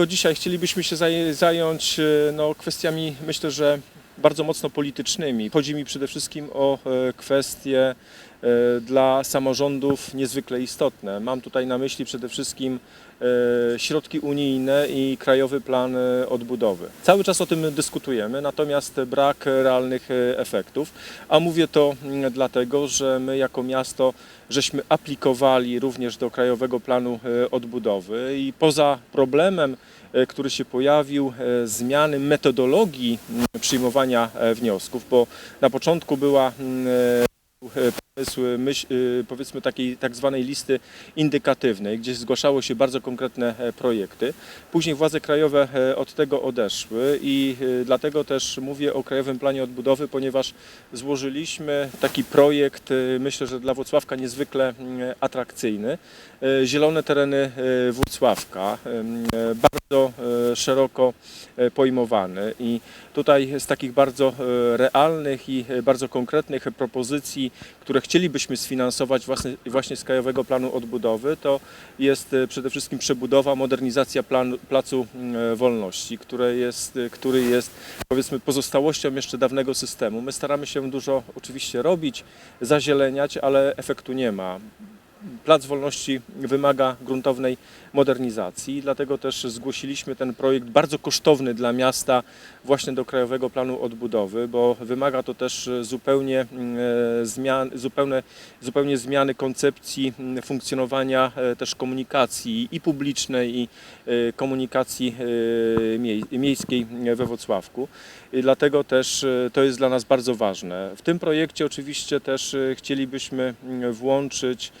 Dlatego dzisiaj chcielibyśmy się zaj- zająć e, no, kwestiami, myślę, że bardzo mocno politycznymi. Chodzi mi przede wszystkim o e, kwestie dla samorządów niezwykle istotne. Mam tutaj na myśli przede wszystkim e, środki unijne i Krajowy Plan e, Odbudowy. Cały czas o tym dyskutujemy, natomiast brak realnych e, efektów. A mówię to mm, dlatego, że my jako miasto żeśmy aplikowali również do Krajowego Planu e, Odbudowy i poza problemem, e, który się pojawił, e, zmiany metodologii mm, przyjmowania e, wniosków, bo na początku była mm, e, myśl, e, powiedzmy takiej tak zwanej listy indykatywnej, gdzie zgłaszało się bardzo konkretne e, projekty. Później władze krajowe e, od tego odeszły i e, dlatego też mówię o Krajowym Planie Odbudowy, ponieważ złożyliśmy taki projekt, myślę, że dla Włocławka niezwykle atrakcyjny. Zielone tereny Włocławka, bardzo szeroko pojmowany i tutaj z takich bardzo realnych i bardzo konkretnych propozycji, które chcielibyśmy sfinansować właśnie, właśnie z Krajowego Planu Odbudowy, to jest e, przede wszystkim przebudowa, modernizacja plan, Placu mm, Wolności, które jest, e, który jest powiedzmy pozostałością jeszcze dawnego systemu. My staramy się dużo oczywiście robić, zazieleniać, ale efektu nie ma. Plac Wolności wymaga gruntownej modernizacji, dlatego też zgłosiliśmy ten projekt bardzo kosztowny dla miasta właśnie do Krajowego Planu Odbudowy, bo wymaga to też zupełnie, e, zmian, zupełnie zmiany koncepcji funkcjonowania e, też komunikacji i publicznej, i e, komunikacji miej, miejskiej we Wrocławku. Dlatego też to jest dla nas bardzo ważne. W tym projekcie oczywiście też chcielibyśmy włączyć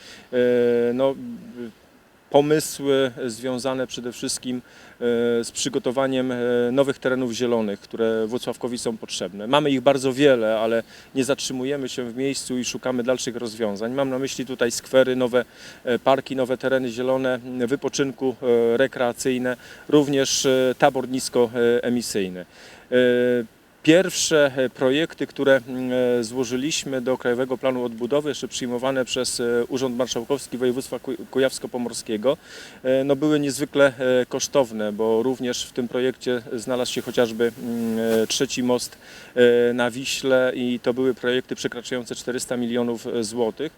no, pomysły związane przede wszystkim e, z przygotowaniem e, nowych terenów zielonych, które Włocławkowi są potrzebne. Mamy ich bardzo wiele, ale nie zatrzymujemy się w miejscu i szukamy dalszych rozwiązań. Mam na myśli tutaj skwery, nowe e, parki, nowe tereny zielone, wypoczynku e, rekreacyjne, również e, tabor niskoemisyjny. Pierwsze e, projekty, które mm, e, złożyliśmy do Krajowego Planu Odbudowy, jeszcze przyjmowane przez e, Urząd Marszałkowski Województwa Kuj- Kujawsko-Pomorskiego, no były niezwykle kosztowne, bo również w tym projekcie znalazł się chociażby mm, trzeci most na Wiśle i to były projekty przekraczające 400 milionów złotych.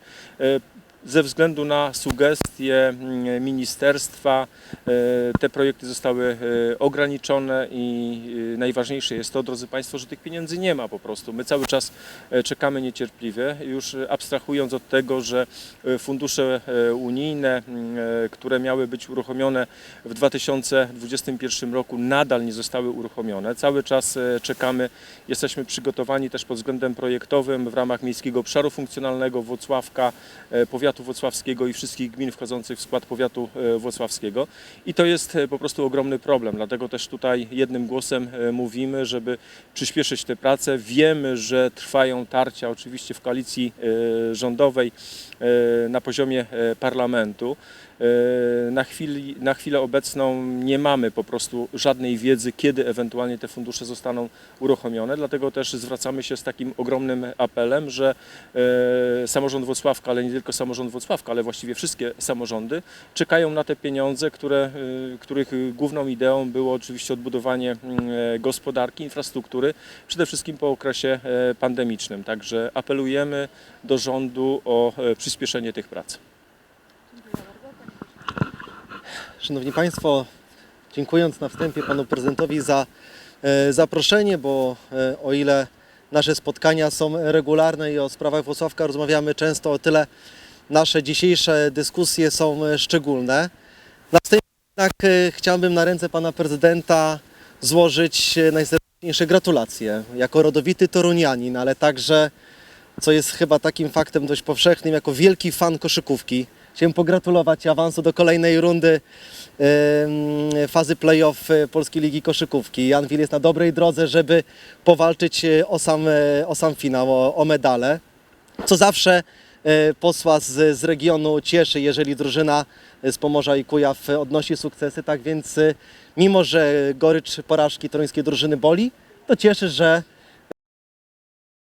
Ze względu na sugestie mm, ministerstwa e, te projekty zostały e, ograniczone i e, najważniejsze jest to, drodzy Państwo, że tych pieniędzy nie ma po prostu. My cały czas czekamy niecierpliwie, już abstrahując od tego, że fundusze unijne, m, e, które miały być uruchomione w 2021 roku, nadal nie zostały uruchomione. Cały czas czekamy, jesteśmy przygotowani też pod względem projektowym w ramach Miejskiego Obszaru Funkcjonalnego Włocławka, e, powiatu włocławskiego i wszystkich gmin wchodzących w skład powiatu e, włocławskiego. I to jest e, po prostu ogromny problem, dlatego też tutaj jednym głosem e, mówimy, żeby przyspieszyć te prace. Wiemy, że trwają tarcia oczywiście w koalicji rządowej na poziomie parlamentu. E, Na, chwili, na chwilę obecną nie mamy po prostu żadnej wiedzy, kiedy ewentualnie te fundusze zostaną uruchomione, dlatego też zwracamy się z takim ogromnym apelem, że e, samorząd Włocławka, ale nie tylko samorząd Włocławka, ale właściwie wszystkie samorządy czekają na te pieniądze, które, e, których główną ideą było oczywiście odbudowanie mm, gospodarki, infrastruktury, przede wszystkim po okresie pandemicznym. Także apelujemy do rządu o przyspieszenie tych prac. Szanowni Państwo, dziękując na wstępie Panu Prezydentowi za e, zaproszenie, bo e, o ile nasze spotkania są regularne i o sprawach Włocławka rozmawiamy często, o tyle nasze dzisiejsze dyskusje są e, szczególne. Na wstępie jednak chciałbym na ręce Pana Prezydenta złożyć najserdeczniejsze gratulacje. Jako rodowity torunianin, ale także, co jest chyba takim faktem dość powszechnym, jako wielki fan koszykówki. Chciałem pogratulować awansu do kolejnej rundy fazy playoff e, Polskiej Ligi Koszykówki. Jan Wil jest na dobrej drodze, żeby powalczyć e, o sam, e, o sam finał, o, o medale. Co zawsze posła z, z regionu cieszy, jeżeli drużyna z Pomorza i Kujaw odnosi sukcesy. Tak więc, mimo że gorycz porażki toruńskiej drużyny boli, to cieszy, że